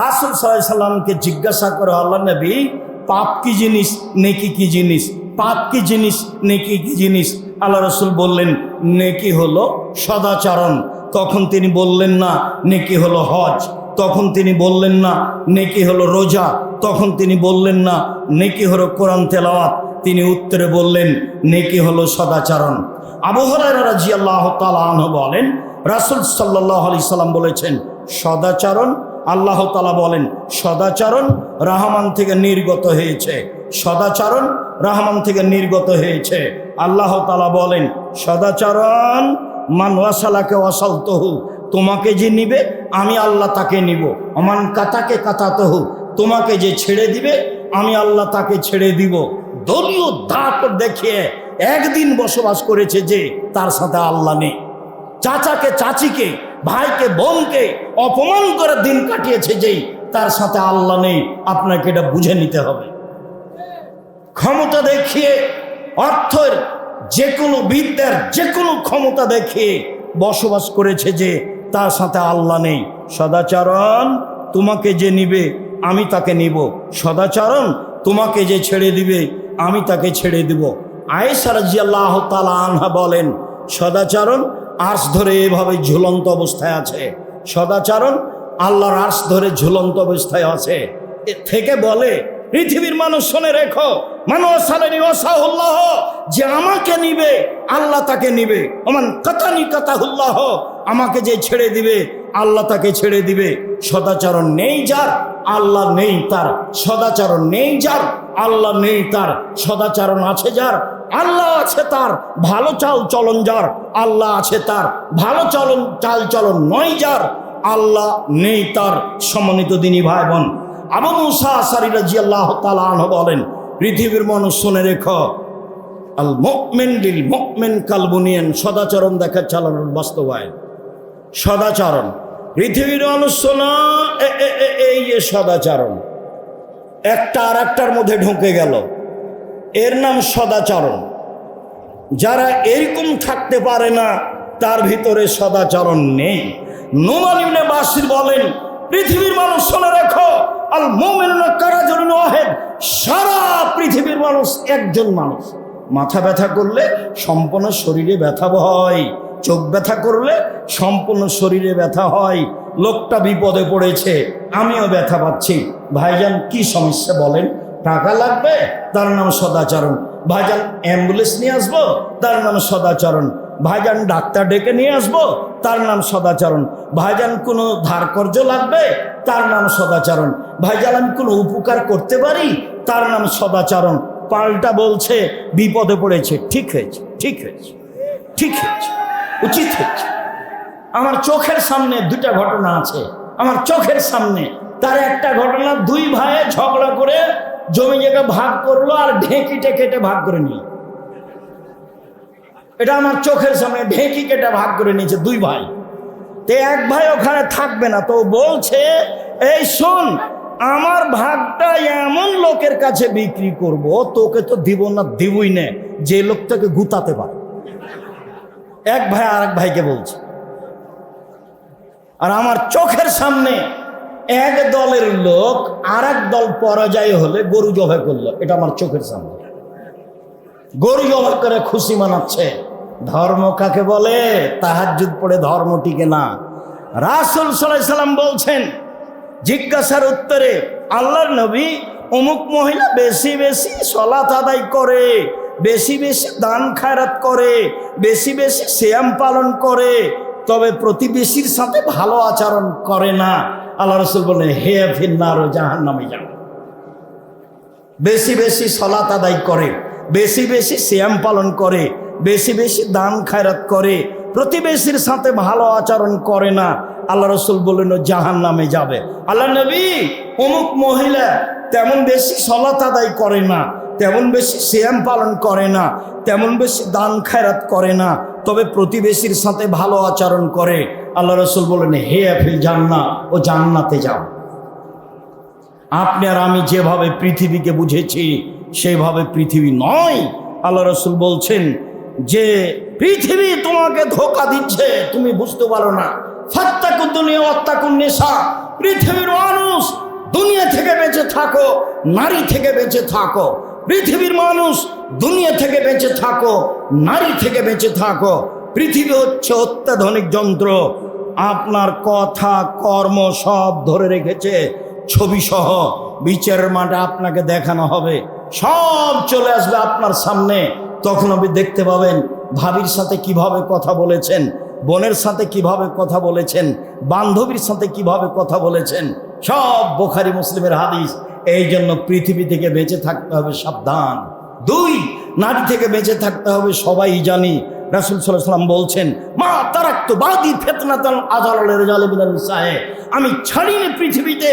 রাসুল সাল্লামকে জিজ্ঞাসা করে, আল্লাহ নবী, পাপ কি জিনিস, নেকি কি জিনিস? পাপ কি জিনিস, নেকি কি জিনিস? আল্লাহ রসুল বললেন, নেকি হলো সদাচরণ। তখন তিনি বললেন না, নেকি হলো হজ। তখন তিনি বললেন না, নেকি হলো রোজা। তখন তিনি বললেন না, নেকি হলো কোরআন তেলাওয়াত? তিনি উত্তরে বললেন, নেকি হলো সদাচরণ। আবহরাই রাজি আল্লাহ তালাহ বলেন, রাসুল সাল্লাহ আলি সাল্লাম বলেছেন, সদাচরণ আল্লাহ তালা বলেন, সদাচরণ রাহমান থেকে নির্গত হয়েছে। সদাচরণ রাহমান থেকে নির্গত হয়েছে। আল্লাহ তালা বলেন, সদাচরণ মান ওয়াসালাকে ওয়াসাল তহু তোমাকে যে নিবে, আমি আল্লাহ তাকে নিব। অমান কাতাকে কাতাতহু, তোমাকে যে ছেড়ে দিবে, আমি আল্লাহ তাকে ছেড়ে দিব। দলীয় দাঁত দেখিয়ে একদিন বসবাস করেছে যে, তার সাথে আল্লাহ নেই। চাচাকে, চাচিকে, ভাইকে, বোনকে অপমান করে দিন কাটিয়েছে যেই তার সাথে আল্লাহ নেই। আপনাকে এটা বুঝে নিতে হবে। ক্ষমতা দেখিয়ে অর্থের যে কোনো বিদ্যার যে কোনো ক্ষমতা দেখিয়ে বসবাস করেছে যে তার সাথে আল্লাহ নেই। সদাচরণ তোমাকে যে নিবে, আমি তাকে নিব। সদাচরণ তোমাকে যে ছেড়ে দিবে, আমি তাকে ছেড়ে দিব। আয়েসার জিয়াল্লাহ তালা আনহা বলেন, সদাচরণ আর্স ধরে এভাবে ঝুলন্ত অবস্থায় আছে। সদাচরণ আল্লাহর আর্স ধরে ঝুলন্ত অবস্থায় আছে। থেকে বলে, পৃথিবীর মানুষ শুনে রেখো মানুষ ওসাহুল্লাহ যে আমাকে নিবে, আল্লাহ তাকে নিবে। ওমান কাতানি কাতাহুল্লাহ, আমাকে যে ছেড়ে দিবে আল্লাহ তাকে ছেড়ে দিবে। সদাচরণ নেই যার, আল্লাহ নেই তার। সদাচরণ নেই যার, আল্লাহ নেই তার। সদাচরণ আছে যার, আল্লাহ আছে তার। ভালো চাল চলন যার, আল্লাহ আছে তার। ভালো চলন, চাল চলন নয় যার, আল্লাহ নেই তার। সমন্বিত দিনী ভাই বোন আবু মুসা আসারি রাজি আল্লাহ তালাহ বলেন, পৃথিবীর মানুষ শুনে রেখ আল মুকমেন লিল মুকমেন কালবুনিয়ান সদাচরণ দেখা চালানোর বাস্তবায়ন। সদাচরণ পৃথিবীর এ- এই যে সদাচরণ, একটা আর একটার মধ্যে ঢুকে গেল। এর নাম সদাচরণ। যারা এরকম থাকতে পারে না, তার ভিতরে সদাচরণ নেই। নোমান বাসির বলেন, পৃথিবীর মানুষ শুনে রেখো, আল মোমেনুনা কারাজরুন ওয়াহেদ সারা পৃথিবীর মানুষ একজন মানুষ। মাথা ব্যথা করলে সম্পূর্ণ শরীরে ব্যথা হয় চোখ ব্যথা করলে সম্পূর্ণ শরীরে ব্যথা হয়, লোকটা বিপদে পড়েছে, আমিও ব্যথা পাচ্ছি। ভাইজান, কি সমস্যা বলেন? টাকা লাগবে? তার নাম সদাচরণ। ভাইজান, অ্যাম্বুলেন্স নিয়ে আসব? তার নাম সদাচরণ। ভাইজান, ডাক্তার ডেকে নিয়ে আসব? তার নাম সদাচরণ। ভাইজান, কোনো ধার কর্য লাগবে? তার নাম সদাচরণ। ভাইজান, আমি কোনো উপকার করতে পারি? তার নাম সদাচরণ। পাল্টা বলছে, বিপদে পড়েছে। ঠিক হয়েছে ঠিক হয়েছে ঠিক হয়েছে। উচিত হচ্ছে। আমার চোখের সামনে দুটা ঘটনা আছে। আমার চোখের সামনে তার একটা ঘটনা, দুই ভাইয়ে ঝগড়া করে জমি জায়গা ভাগ করল আর ঢেঁকিটে কেটে ভাগ করে নিল। এটা আমার চোখের সামনে ঢেঁকি কেটে ভাগ করে নিয়েছে দুই ভাই। তে এক ভাই ওখানে থাকবে না, তো বলছে, এই শোন, আমার ভাগটা এমন লোকের কাছে বিক্রি করব, তোকে তো দিব না, দিবই না, যে লোকটাকে গুতাতে পারে। এক ভাই আর এক ভাইকে বলছে। আর আমার চোখের সামনে এক দলের লোক আর এক দল পরাজয় হলে গরু জবাই করল। এটা আমার চোখের সামনে। গরু জবাই করে খুশি মানাচ্ছে। ধর্ম কাকে বলে? তাহাজ্জুদ পড়ে ধর্ম টিকে না। রাসুল সাল্লাম বলছেন, জিজ্ঞাসার উত্তরে আল্লাহর নবী অমুক মহিলা বেশি বেশি সলাত আদায় করে। বেশি বেশি দান খায়রাত করে, বেশি বেশি শ্যাম পালন করে, তবে প্রতিবেশীর সাথে ভালো আচরণ করে না। আল্লাহ রসুল বললেন, হে ফিন্নার ও জাহান নামে যান বেশি বেশি সলাত আদায় করে, বেশি বেশি শ্যাম পালন করে, বেশি বেশি দান খায়রাত করে প্রতিবেশীর সাথে ভালো আচরণ করে না। আল্লাহ রসুল বললেন, ও জাহান নামে যাবে। আল্লাহ নবী, অমুক মহিলা তেমন বেশি সলাত আদায় করে না। তেমন বেশি শ্যাম পালন করে না, তেমন বেশি দান খায়রাত করে না, তবে প্রতিবেশীর সাথে ভালো আচরণ করে। আল্লাহ রসুল বলেন, হে আফিল জান্না ও জান্নাতে যাও। আপনি আর আমি যেভাবে পৃথিবীকে বুঝেছি সেভাবে পৃথিবী নয়। আল্লাহ রসুল বলছেন, যে পৃথিবী তোমাকে ধোকা দিচ্ছে, তুমি বুঝতে পারো না। ফাত্তাকুদ্দুনিয়া অত্তাকুন নেশা। পৃথিবীর মানুষ দুনিয়া থেকে বেঁচে থাকো, নারী থেকে বেঁচে থাকো। পৃথিবীর মানুষ দুনিয়া থেকে বেঁচে থাকো, নারী থেকে বেঁচে থাকো। পৃথিবী হচ্ছে অত্যাধুনিক যন্ত্র। আপনার কথা, কর্ম সব ধরে রেখেছে ছবি সহ বিচারের মাঠে আপনাকে দেখানো হবে। সব চলে আসবে আপনার সামনে। তখন আপনি দেখতে পাবেন ভাবির সাথে কীভাবে কথা বলেছেন, বোনের সাথে কীভাবে কথা বলেছেন, বান্ধবীর সাথে কীভাবে কথা বলেছেন। সব বোখারি মুসলিমের হাদিস। এই জন্য পৃথিবী থেকে বেঁচে থাকতে হবে সাবধান। দুই, নারী থেকে বেঁচে থাকতে হবে সবাই জানি। রাসুল সাল্লাম বলছেন, মা তারাক্ত বাদি সাহে আমি ছাড়িনি পৃথিবীতে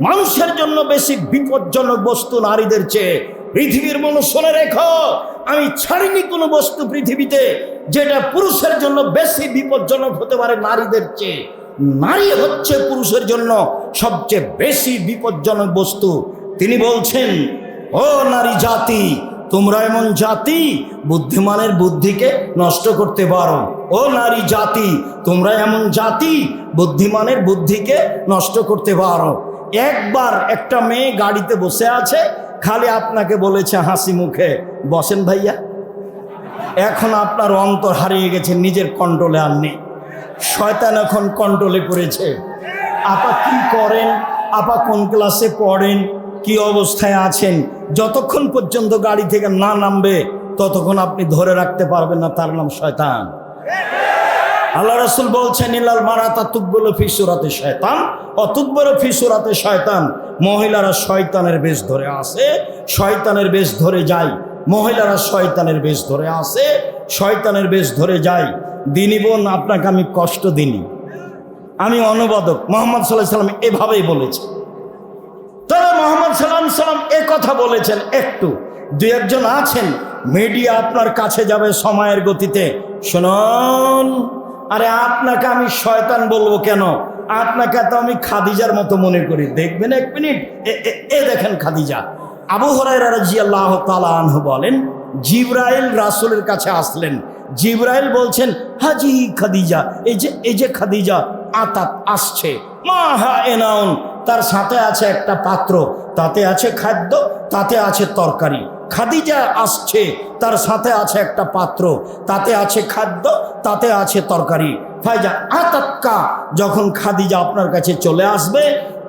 মানুষের জন্য বেশি বিপজ্জনক বস্তু নারীদের চেয়ে। পৃথিবীর মানুষ শুনে রেখো, আমি ছাড়িনি কোনো বস্তু পৃথিবীতে যেটা পুরুষের জন্য বেশি বিপজ্জনক হতে পারে নারীদের চেয়ে। নারী হচ্ছে পুরুষের জন্য সবচেয়ে বেশি বিপজ্জনক বস্তু। তিনি বলছেন, ও নারী জাতি, তোমরা এমন জাতি বুদ্ধিমানের বুদ্ধিকে নষ্ট করতে পারো। ও নারী জাতি, তোমরা এমন জাতি বুদ্ধিমানের বুদ্ধিকে নষ্ট করতে পারো। একবার একটা মেয়ে গাড়িতে বসে আছে, খালি আপনাকে বলেছে হাসি মুখে, বসেন ভাইয়া। এখন আপনার অন্তর হারিয়ে গেছে, নিজের কন্ট্রোলে আর নেই। শয়তান এখন কন্ট্রোলে করেছে আপা কি করেন? আপা কোন ক্লাসে পড়েন? কি অবস্থায় আছেন? যতক্ষণ পর্যন্ত গাড়ি থেকে না নামবে, ততক্ষণ আপনি ধরে রাখতে পারবেন না তার নাম শয়তান। আল্লাহ রসুল বলছেন ইলাল মারাতা তুব্বল ফিসুরাতে শয়তান। অতুব্বল ফিসুরাতে শয়তান। মহিলারা শয়তানের বেশ ধরে আসে শয়তানের বেশ ধরে যায়। মহিলারা শয়তানের বেশ ধরে আসে শয়তানের বেশ ধরে যায় দিনী বোন, আপনাকে আমি কষ্ট দিনি আমি অনুবাদক, মোহাম্মদ সাল্লাহ সাল্লাম এভাবেই বলেছে তবে মোহাম্মদ সাল্লাম সাল্লাম এ কথা বলেছেন একটু। দু একজন আছেন, মিডিয়া আপনার কাছে যাবে সময়ের গতিতে। শুনুন, আরে আপনাকে আমি শয়তান বলব কেন? আপনাকে তো আমি খাদিজার মতো মনে করি। দেখবেন এক মিনিট এ দেখেন খাদিজা। আবু হরাইরা রাজি আল্লাহ তালা আনহু বলেন, জিব্রাইল রাসুলের কাছে আসলেন। জিব্রাইল বলছেন, হাজি খাদিজা, এই যে এই যে খাদিজা, আতাত আসছে। মা হা এনাউন। তার সাথে আছে একটা পাত্র, তাতে আছে খাদ্য, তাতে আছে তরকারি। খাদিজা আসছে, তার সাথে আছে একটা পাত্র, তাতে আছে খাদ্য, তাতে আছে তরকারি। ফাইজা আতাক্কা যখন খাদিজা আপনার কাছে চলে আসবে,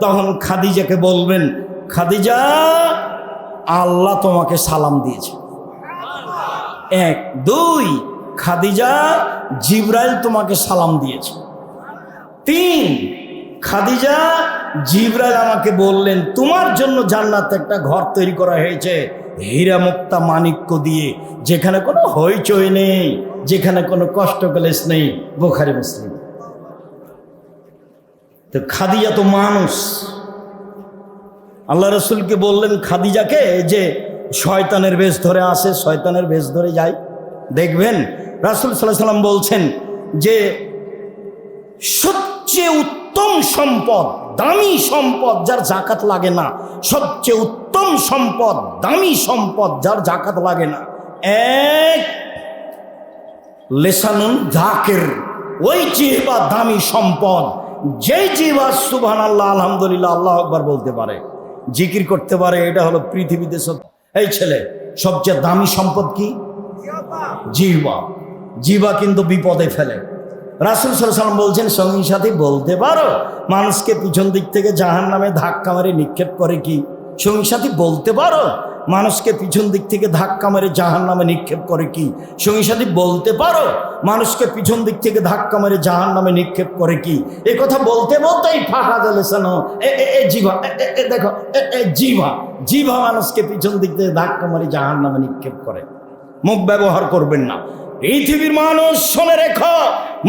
তখন খাদিজাকে বলবেন, খাদিজা আল্লাহ তোমাকে সালাম দিয়েছে। এক, দুই, খাদিজা জিব্রাইল তোমাকে সালাম দিয়েছে। তিন, খাদিজা জিব্রাইল আমাকে বললেন, তোমার জন্য জান্নাতে একটা ঘর তৈরি করা হয়েছে হীরা মুক্তা মানিক্য দিয়ে, যেখানে কোনো হইচই নেই, যেখানে কোনো কষ্ট কলেস নেই, বোখারি মুসলিম। তো খাদিজা তো মানুষ। আল্লাহ রসুলকে বললেন, খাদিজাকে, যে শয়তানের বেশ ধরে আসে, শয়তানের বেশ ধরে যায়। দেখবেন, রাসুল সাল্লাহ সাল্লাম বলছেন যে, সবচেয়ে উত্তম সম্পদ, দামি সম্পদ যার জাকাত লাগে না, সবচেয়ে উত্তম সম্পদ, দামি সম্পদ যার জাকাত লাগে না, এক লেসানুন ঝাকের ওই জিহবা দামি সম্পদ, যেই জিহবা সুবহান আল্লাহ আলহামদুলিল্লাহ, আল্লাহ আকবার বলতে পারে। জিকির করতে পারে, এটা হলো পৃথিবীতে সব, এই ছেলে, সবচেয়ে দামি সম্পদ কি? জিহবা। জিবা কিন্তু বিপদে ফেলে। রাসুল সাল্লাম বলছেন, সঙ্গী সাথী, বলতে পারো, মানুষকে পিছন দিক থেকে জাহান নামে ধাক্কা মারে নিক্ষেপ করে কি? সঙ্গী সাথী, বলতে পারো মানুষকে পিছন দিক থেকে ধাক্কা মেরে জাহান নামে নিক্ষেপ করে কি? সঙ্গী সাথী বলতে পারো মানুষকে পিছন দিক থেকে ধাক্কা মেরে জাহান নামে নিক্ষেপ করে কি? এ কথা বলতে বলতেই ফাঁকা দিলে শোনো এ জিভা এ, দেখো এ, জিভা জিভা মানুষকে পিছন দিক থেকে ধাক্কা মেরে জাহান নামে নিক্ষেপ করে। মুখ ব্যবহার করবেন না। পৃথিবীর মানুষ শুনে রেখো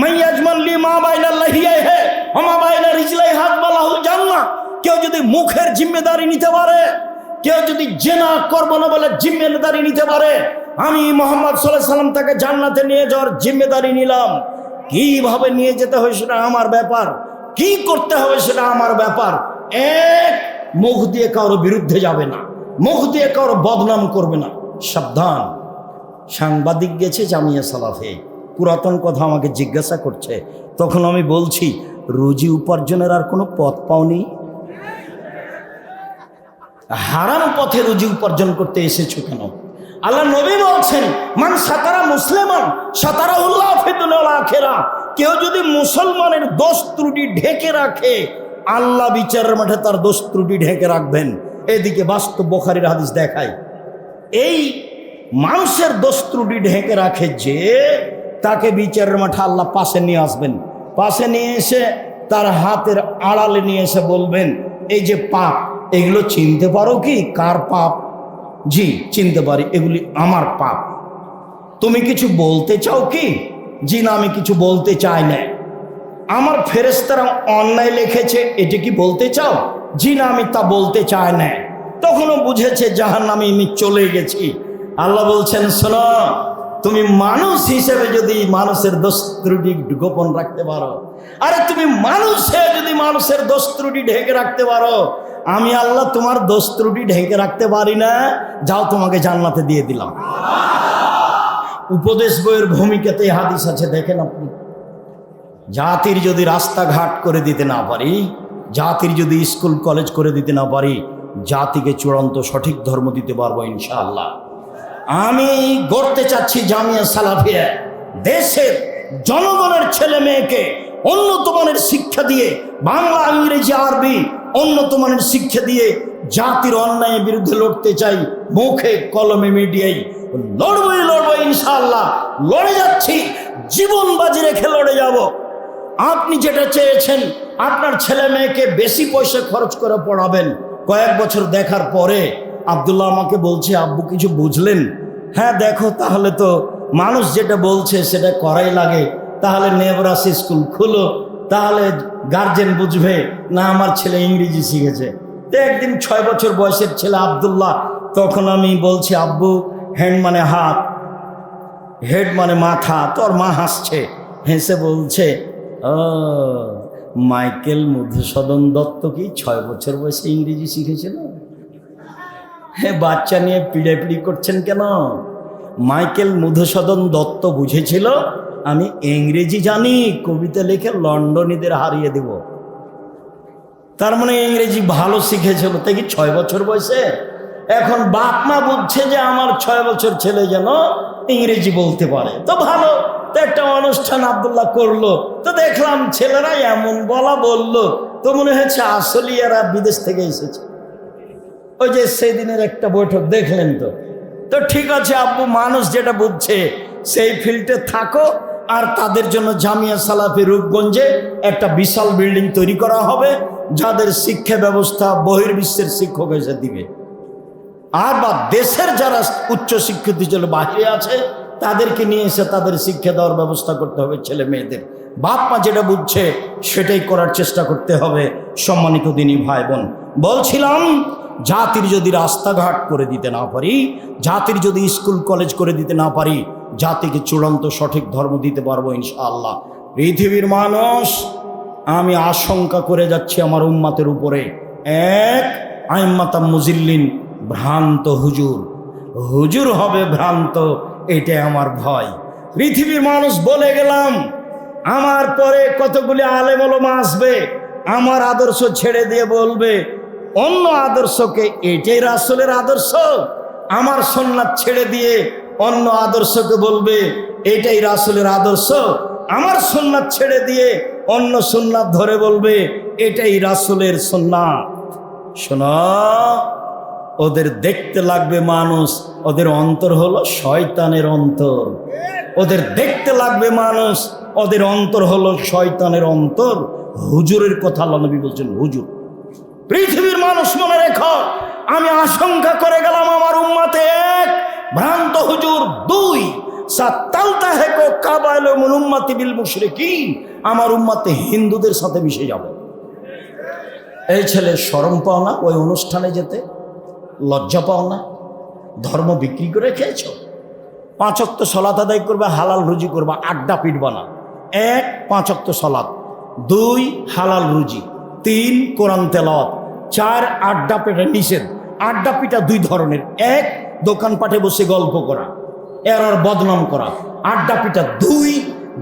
মাইয়াজমান লি মা বাইনা লাহিয়ে হে আমা বাইনা রিজলাই হাত বালাহুল জান্না কেউ যদি মুখের জিম্মেদারি নিতে পারে কেউ যদি জেনা করব না বলে জিম্মেদারি নিতে পারে, আমি মোহাম্মদ সাল্লাহ সাল্লাম তাকে জান্নাতে নিয়ে যাওয়ার জিম্মেদারি নিলাম। কীভাবে নিয়ে যেতে হয় সেটা আমার ব্যাপার, কি করতে হবে সেটা আমার ব্যাপার। এক, মুখ দিয়ে কারও বিরুদ্ধে যাবে না, মুখ দিয়ে কারও বদনাম করবে না। সাবধান। সাংবাদিক গেছে জামিয়া সালাফে, পুরাতন কথা আমাকে জিজ্ঞাসা করছে। তখন আমি বলছি, রুজি উপার্জনের আর কোনো পথ পাওনি? হারাম পথে রুজি উপার্জন করতে এসেছ কেন? আল্লাহ নবী বলছেন, মান সাতারা মুসলিমান সাতারা উল্লাহ আখেরা। কেউ যদি মুসলমানের দোষ ত্রুটি ঢেকে রাখে, আল্লাহ বিচারের মাঠে তার দোষ ত্রুটি ঢেকে রাখবেন। এদিকে বাস্তব বোখারির হাদিস দেখায়, এই মানুষের দোষ ত্রুটি ঢেকে রাখে যে, তাকে বিচারের মাঠে আল্লাহ পাশে নিয়ে আসবেন। পাশে নিয়ে এসে তার হাতের আড়ালে নিয়ে এসে বলবেন, এই যে পাপ এগুলো চিনতে পারো কি? কার পাপ? জি, চিনতে পারি। এগুলি আমার পাপ। তুমি কিছু বলতে চাও কি? জি না, আমি কিছু বলতে চাই না। আমার ফেরেস্তারা অন্যায় লিখেছে, এটি কি বলতে চাও? জি না, আমি তা বলতে চাই না। তখনও বুঝেছে জাহান আমি চলে গেছি। আল্লাহ বলছেন, শোনো, তুমি মানুষ হিসেবে যদি মানুষের দোষ ত্রুটি গোপন রাখতে পারো, আরে তুমি মানুষ হয়ে যদি মানুষের দোষ ত্রুটি ঢেকে রাখতে পারো আমি আল্লাহ তোমার দোষ ত্রুটি ঢেকে রাখতে পারি না। যাও তোমাকে জান্নাতে দিয়ে দিলাম। উপদেশ বইয়ের ভূমিকাতে হাদিস আছে, দেখেন আপনি। জাতির যদি রাস্তাঘাট করে দিতে না পারি, জাতির যদি স্কুল, কলেজ করে দিতে না পারি, জাতিকে চূড়ান্ত সঠিক ধর্ম দিতে পারব ইনশাআল্লাহ। আমি গড়তে চাচ্ছি জামিয়া সালাফিয়া, দেশের জনগণের ছেলে মেয়েকে উন্নত মানের শিক্ষা দিয়ে বাংলা ইংরেজি আরবি উন্নত মানের শিক্ষা দিয়ে জাতির অন্যায়ের বিরুদ্ধে লড়তে চাই, মুখে কলমে মিডিয়াই লড়বই লড়বো ইনশাআল্লাহ। লড়ে যাচ্ছি। জীবন বাজি রেখে লড়ে যাব। আপনি যেটা চেয়েছেন, আপনার ছেলে মেয়েকে বেশি পয়সা খরচ করে পড়াবেন। কয়েক বছর দেখার পরে আবদুল্লাহ আমাকে বলছে, আব্বু, কিছু বুঝলেন? হ্যাঁ দেখো, তাহলে তো মানুষ যেটা বলছে, সেটা করাই লাগে। তাহলে নেবরাস স্কুল খুলো, তাহলে গার্জেন বুঝবে, না, আমার ছেলে ইংরেজি শিখেছে। একদিন ছয় বছর বয়সের ছেলে আবদুল্লাহ, তখন আমি বলছি, আব্বু হ্যান্ড মানে হাত হেড মানে মাথা, তোর মা হাসছে। হেসে বলছে, ও, মাইকেল মধুসূদন দত্ত কি ছয় বছর বয়সে ইংরেজি শিখেছিল? হ্যাঁ বাচ্চা নিয়ে পিড়াপিড়ি করছেন কেন? মাইকেল মধুসূদন দত্ত বুঝেছিল আমি ইংরেজি জানি, কবিতা লিখে লন্ডনীদের হারিয়ে দেব। তার মানে ইংরেজি ভালো শিখেছিল কি ছয় বছর বয়সে? এখন বাপ মা বুঝছে যে আমার ছয় বছর ছেলে যেন ইংরেজি বলতে পারে। তো ভালো, তো একটা অনুষ্ঠান আবদুল্লাহ করল। তো দেখলাম ছেলেরা এমন বলা বলল, তো মনে হচ্ছে এরা বিদেশ থেকে এসেছে। ওই যে সেদিনের একটা বৈঠক দেখলেন তো। তো ঠিক আছে আব্বু, মানুষ যেটা বুঝছে সেই ফিল্ডে থাকো আর তাদের জন্য জামিয়া সালাফি রূপগঞ্জে একটা বিশাল বিল্ডিং তৈরি করা হবে, যাদের শিক্ষা ব্যবস্থা বহির্বিশ্বের শিক্ষক এসে দিবে। আর বা দেশের যারা উচ্চ শিক্ষিত ছিল বাহিরে আছে, তাদেরকে নিয়ে এসে তাদের শিক্ষা দেওয়ার ব্যবস্থা করতে হবে ছেলে মেয়েদের। বাপ মা যেটা বুঝছে, সেটাই করার চেষ্টা করতে হবে সম্মানিত দিনী ভাই বোন বলছিলাম, জাতির যদি রাস্তাঘাট করে দিতে না পারি, জাতির যদি স্কুল কলেজ করে দিতে না পারি জাতিকে চূড়ান্ত সঠিক ধর্ম দিতে পারব ইনশাআল্লাহ। পৃথিবীর মানুষ, আমি আশঙ্কা করে যাচ্ছি আমার উম্মাতের উপরে। এক আইম্মাতা মুজিল্লিন, ভ্রান্ত হুজুর। হুজুর হবে ভ্রান্ত, এটাই আমার ভয়। পৃথিবীর মানুষ বলে গেলাম, আমার পরে কতগুলি আলেমলমা আসবে, আমার আদর্শ ছেড়ে দিয়ে বলবে, অন্য আদর্শকে এটাই রাসুলের আদর্শ, আমার সন্ন্যাত ছেড়ে দিয়ে অন্য আদর্শকে বলবে, এটাই রাসুলের আদর্শ। আমার সন্ন্যাত ছেড়ে দিয়ে অন্য সন্ন্যাত ধরে বলবে, এটাই রাসুলের সন্ন্যাত শোনা, ওদের দেখতে লাগবে মানুষ, ওদের অন্তর হলো শয়তানের অন্তর। ওদের দেখতে লাগবে মানুষ, ওদের অন্তর হলো শয়তানের অন্তর। হুজুরের কথা আল্লাহ বলছেন, হুজুর, পৃথিবীর মানুষ মনে রেখো, আমি আশঙ্কা করে গেলাম আমার উম্মাতে এক ভ্রান্ত হুজুর দুই আমার উম্মাতে হিন্দুদের সাথে মিশে যাবে। এই ছেলে শরম পাও না, ওই অনুষ্ঠানে যেতে লজ্জা পাও না, ধর্ম বিক্রি করে খেয়েছ? পাঁচক্ত সলাত আদায় করবে, হালাল রুজি করবা, আড্ডা পিটবা না। এক, পাঁচক্ত সলাত দুই, হালাল রুজি। তিন, কোরআন তেলাওয়াত। চার, আড্ডা পেটা নিষেধ। আড্ডা পিটা দুই ধরনের। এক দোকানপাটে বসে গল্প করা, এরার বদনাম করা, আড্ডা পিটা দুই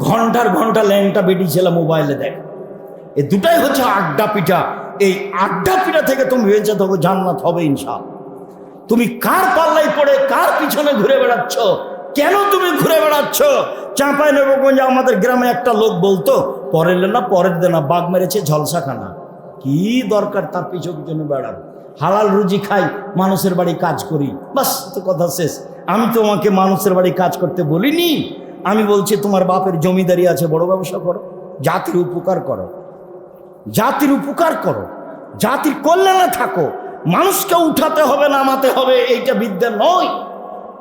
ঘণ্টার ঘণ্টা ল্যাংটা বেটি ছেলে মোবাইলে দেখ। এই দুটাই হচ্ছে আড্ডা পিঠা এই আড্ডা পিঠা থেকে তুমি বেঁচে থাকো, জান্নাত হবে ইনশাল তুমি কার পাল্লাই পড়ে, কার পিছনে ঘুরে বেড়াচ্ছ? কেন তুমি ঘুরে বেড়াচ্ছ? চাঁপাই নবগঞ্জে আমাদের গ্রামে একটা লোক বলতো, পরের না, পরের দেনা বাঘ মেরেছে ঝলসাখানা। কি দরকার তার পিছু পিছনে বেড়ান? হালাল রুজি খাই, মানুষের বাড়ি কাজ করি। বাস তো কথা শেষ। আমি তোমাকে মানুষের বাড়ি কাজ করতে বলিনি। আমি বলছি, তোমার বাপের জমিদারি আছে, বড় ব্যবসা করো। জাতির উপকার করো। জাতির উপকার করো। জাতির কল্যাণে থাকো। মানুষকে উঠাতে হবে, নামাতে হবে, এইটা বিদ্যা নয়।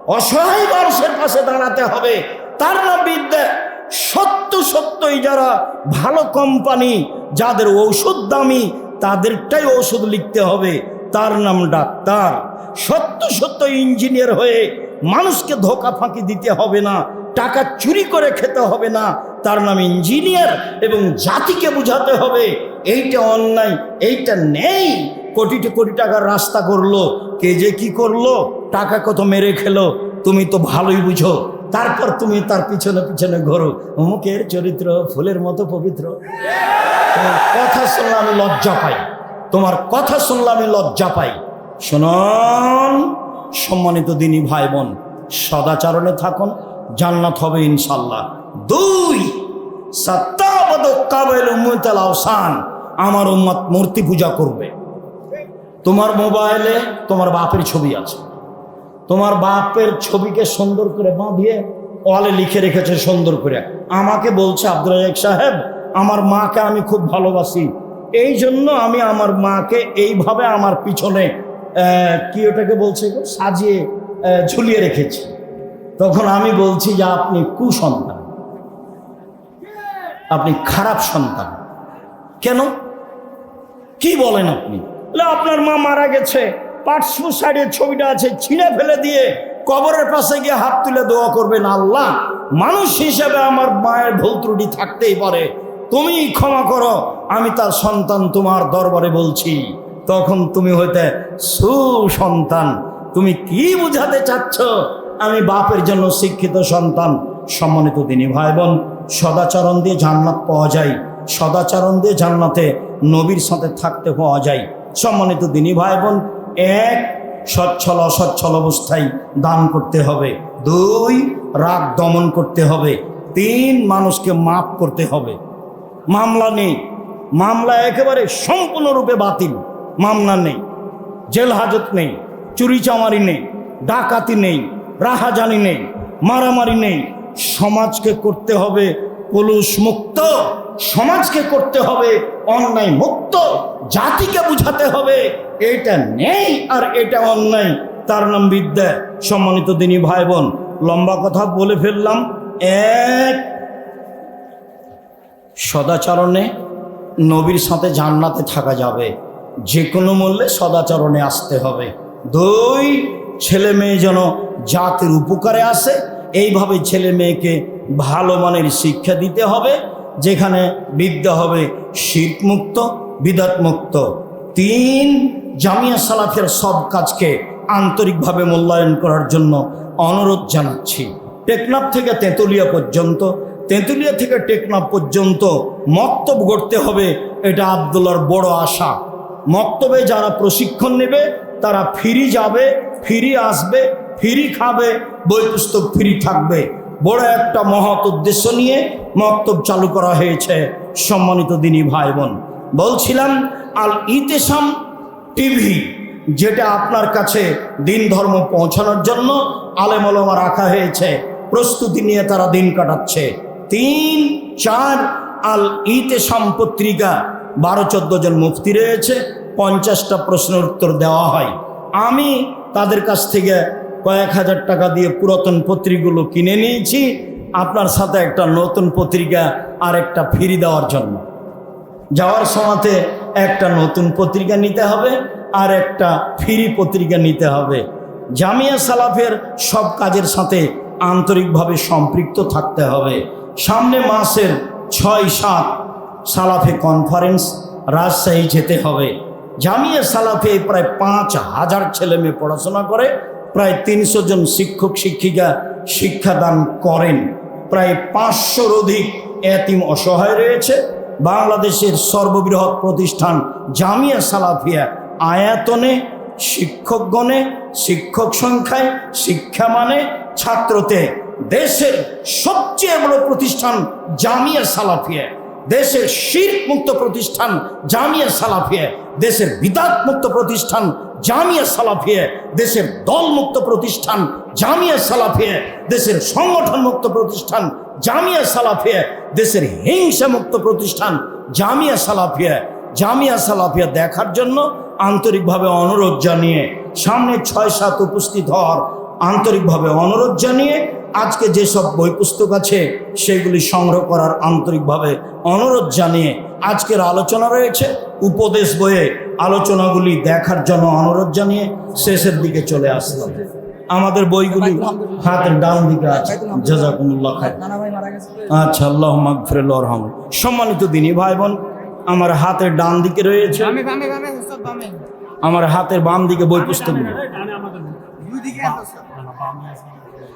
অসহায় মানুষের পাশে দাঁড়াতে হবে। তার নাম বিদ্যা। সত্য সত্যই যারা ভালো কোম্পানি যাদের ঔষধ দামি, তাদেরটাই ওষুধ লিখতে হবে। তার নাম ডাক্তার। সত্য সত্য ইঞ্জিনিয়ার হয়ে মানুষকে ধোকা ফাঁকি দিতে হবে না, টাকা চুরি করে খেতে হবে না। তার নাম ইঞ্জিনিয়ার এবং জাতিকে বুঝাতে হবে, এইটা অন্যায়, এইটা নেই কোটিটি কোটি টাকার রাস্তা করল, কে যে কি করল, টাকা কত মেরে খেলো, তুমি তো ভালোই বুঝো। তারপর তুমি তার পিছনে পিছনে ঘোরো অমুকের চরিত্র, ফুলের মতো পবিত্র। কথা শুনলে আমি লজ্জা পাই। তোমার কথা শুনলে লজ্জা পাই। শুনুন, সম্মানিত দিনী ভাই বোন সদাচারণে থাকুন, জান্নাত হবে ইনশাল্লাহ দুই, সত্তাবদ কাবেল উম্মতাল আওসান, আমার উম্মত মূর্তি পূজা করবে। তোমার মোবাইলে তোমার বাপের ছবি আছে। তোমার বাপের ছবিকে সুন্দর করে বাঁধিয়ে ওয়ালে লিখে রেখেছে সুন্দর করে। আমাকে বলছে আব্দুল সাহেব, আমার মাকে আমি খুব ভালোবাসি। এই জন্য আমি আমার মাকে এইভাবে আমার পিছনে কি ওটাকে বলছে সাজিয়ে ঝুলিয়ে রেখেছি। তখন আমি বলছি যে, আপনি কুসন্তান। আপনি খারাপ সন্তান। কেন? কি বলেন আপনি? আপনার মা মারা গেছে। পার্শ্ব সাইডের ছবিটা আছে, ছিঁড়ে ফেলে দিয়ে কবরের পাশে গিয়ে হাত তুলে দোয়া করবেন আল্লাহ। মানুষ হিসেবে আমার মায়ের ভুল ত্রুটি থাকতেই পারে। তুমি ক্ষমা করো। আমি তার সন্তান তোমার দরবারে বলছি, তখন তুমি হইতে সুসন্তান। তুমি কি বুঝাতে চাচ্ছ? আমি বাপের জন্য শিক্ষিত সন্তান, সম্মানিত দিনী ভাই বোন সদাচরণ দিয়ে জান্নাত পাওয়া যায়, সদাচরণ দিয়ে জান্নাতে নবীর সাথে থাকতে পাওয়া যায়। সম্মানিত দিনী ভাই বোন এক, সচ্ছল অসচ্ছল অবস্থায় দান করতে হবে। দুই, রাগ দমন করতে হবে। তিন, মানুষকে মাফ করতে হবে। মামলা নেই। মামলা একেবারে সম্পূর্ণরূপে বাতিল। মামলা নেই, জেল হাজত নেই, চুরি চামারি নেই, ডাকাতি নেই, রাহাজানি নেই, মারামারি নেই। সমাজকে করতে হবে কলুষ মুক্ত, সমাজকে করতে হবে অন্যায় মুক্ত, জাতিকে বুঝাতে হবে এটা নেই আর এটা অন্যায়। তার নাম বিদ্যা, সম্মানিত দিনী ভাই বোন লম্বা কথা বলে ফেললাম। এক, সদাচরণে নবীর সাথে জান্নাতে থাকা যাবে। যে কোনো মূল্যে সদাচরণে আসতে হবে। দুই, ছেলে মেয়ে যেন জাতির উপকারে আসে, এইভাবে ছেলে মেয়েকে ভালো মানের শিক্ষা দিতে হবে, যেখানে বিদ্যা হবে শীতমুক্ত বিদাতমুক্ত। তিন, জামিয়া সালাফের সব কাজকে আন্তরিকভাবে মূল্যায়ন করার জন্য অনুরোধ জানাচ্ছি। টেকনাফ থেকে তেঁতুলিয়া পর্যন্ত তেঁতুলিয়া থেকে টেকনাফ পর্যন্ত মক্তব গড়তে হবে, এটা আবদুল্লার বড় আশা। মক্তবে যারা প্রশিক্ষণ নেবে, তারা ফিরি যাবে, ফিরি আসবে, ফিরি খাবে বই পুস্তক ফ্রি থাকবে। বড় একটা মহৎ উদ্দেশ্য নিয়ে মক্তব চালু করা হয়েছে সম্মানিত দিনী ভাই বোন বলছিলাম, আল ইতেসাম টিভি, যেটা আপনার কাছে দিন ধর্ম পৌঁছানোর জন্য আলেমলমা রাখা হয়েছে, প্রস্তুতি নিয়ে তারা দিন কাটাচ্ছে। তিন, চার, আল ইতেসাম পত্রিকা বারো, চোদ্দ জন মুফতি রয়েছে, পঞ্চাশটা প্রশ্নের উত্তর দেওয়া হয়। আমি তাদের কাছ থেকে কয়েক হাজার টাকা দিয়ে পুরাতন পত্রিকাগুলো কিনে নিয়েছি, আপনার সাথে একটা নতুন পত্রিকা আর একটা ফ্রি দেওয়ার জন্য। যাওয়ার সময়তে একটা নতুন পত্রিকা নিতে হবে আর একটা ফ্রি পত্রিকা নিতে হবে। জামিয়া সালাফের সব কাজের সাথে আন্তরিকভাবে সম্পৃক্ত থাকতে হবে। সামনে মাসের ছয় সাত সালাফে কনফারেন্স রাজশাহী যেতে হবে। জামিয়া সালাফে প্রায় পাঁচ হাজার ছেলে মেয়ে পড়াশোনা করে, প্রায় তিনশো জন শিক্ষক, শিক্ষিকা শিক্ষাদান করেন। প্রায় পাঁচশোর অধিক এতিম অসহায় রয়েছে। বাংলাদেশের সর্ববৃহৎ প্রতিষ্ঠান জামিয়া সালাফিয়া আয়াতনে, শিক্ষকগণে, শিক্ষক সংখ্যায় শিক্ষা মানে ছাত্রতে দেশের সবচেয়ে বড় প্রতিষ্ঠান জামিয়া সালাফিয়া। দেশের শির মুক্ত প্রতিষ্ঠান জামিয়া সালাফিয়া। দেশের বিদাত মুক্ত প্রতিষ্ঠান জামিয়া সালাফিয়া। দেশের দল মুক্ত প্রতিষ্ঠান জামিয়া সালাফিয়া। দেশের সংগঠন মুক্ত প্রতিষ্ঠান জামিয়া সালাফিয়া। দেশের হিংসা মুক্ত প্রতিষ্ঠান জামিয়া সালাফিয়া। জামিয়া সালাফিয়া দেখার জন্য আন্তরিকভাবে অনুরোধ জানিয়ে সামনে ছয় সাত উপস্থিত হওয়ার আন্তরিকভাবে অনুরোধ জানিয়ে আজকে যেসব বই পুস্তক আছে সেগুলি সংগ্রহ করার আন্তরিকভাবে অনুরোধ জানিয়ে আজকের আলোচনা রয়েছে। উপদেশ বইয়ে আলোচনাগুলি দেখার জন্য অনুরোধ জানিয়ে শেষের দিকে চলে আসলাম। আমাদের বইগুলি হাতের ডান দিকে আছে। জাজাকুমুল্লাহ খায় আচ্ছা আল্লাহ মাগফিরুল রহম সম্মানিত দিনী ভাই বোন আমার হাতের ডান দিকে রয়েছে। বামে বামে বামে উস্তাদ বামে। আমার হাতের বাম দিকে বই পুস্তকগুলো।